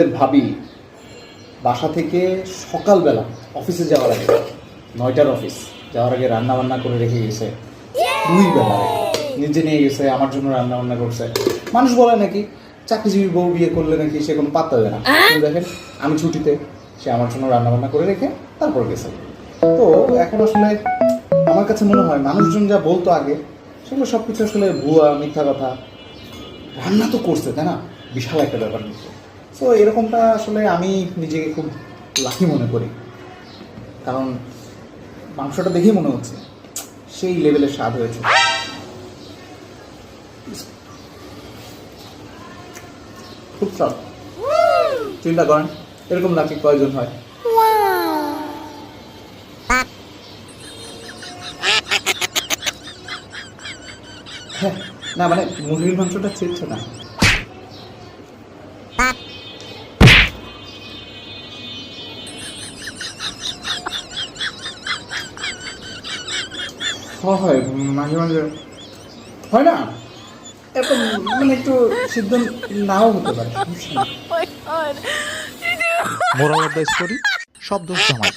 আপনাদের ভাবি বাসা থেকে সকালবেলা অফিসে যাওয়ার আগে নয়টার অফিস যাওয়ার আগে রান্না বান্না করে রেখে গেছে। দুই বেলা নিজে নিয়ে গেছে আমার জন্য রান্না বান্না করছে। মানুষ বলে নাকি চাকরিজীবী বউ বিয়ে করলে নাকি সে কোনো পাত্তা দেয় না। দেখেন আমি ছুটিতে সে আমার জন্য রান্না বান্না করে রেখে তারপর গেছে। তো এখন আসলে আমার কাছে মনে হয় মানুষজন যা বলতো আগে সেগুলো সব কিছু আসলে ভুয়া মিথ্যা কথা। রান্না তো করছে তাই না? বিশাল একটা ব্যাপার কিন্তু সো এরকমটা আসলে আমি নিজেকে খুব লাকি মনে করি। কারণ মাংসটা দেখেই মনে হচ্ছে সেই লেভেলের স্বাদ হয়েছে। খুব স্বাদ চিন্তা করেন, এরকম লাকি কয়জন হয়? হ্যাঁ না মানে মুরগির মাংসটা ছিটছে না। হয়? মাঝে মাঝে। হয় না? এরকম মানে একটু সিদ্ধ নাও হতে পারে। মোরাল অফ দ্য স্টোরি সব দোষ আমার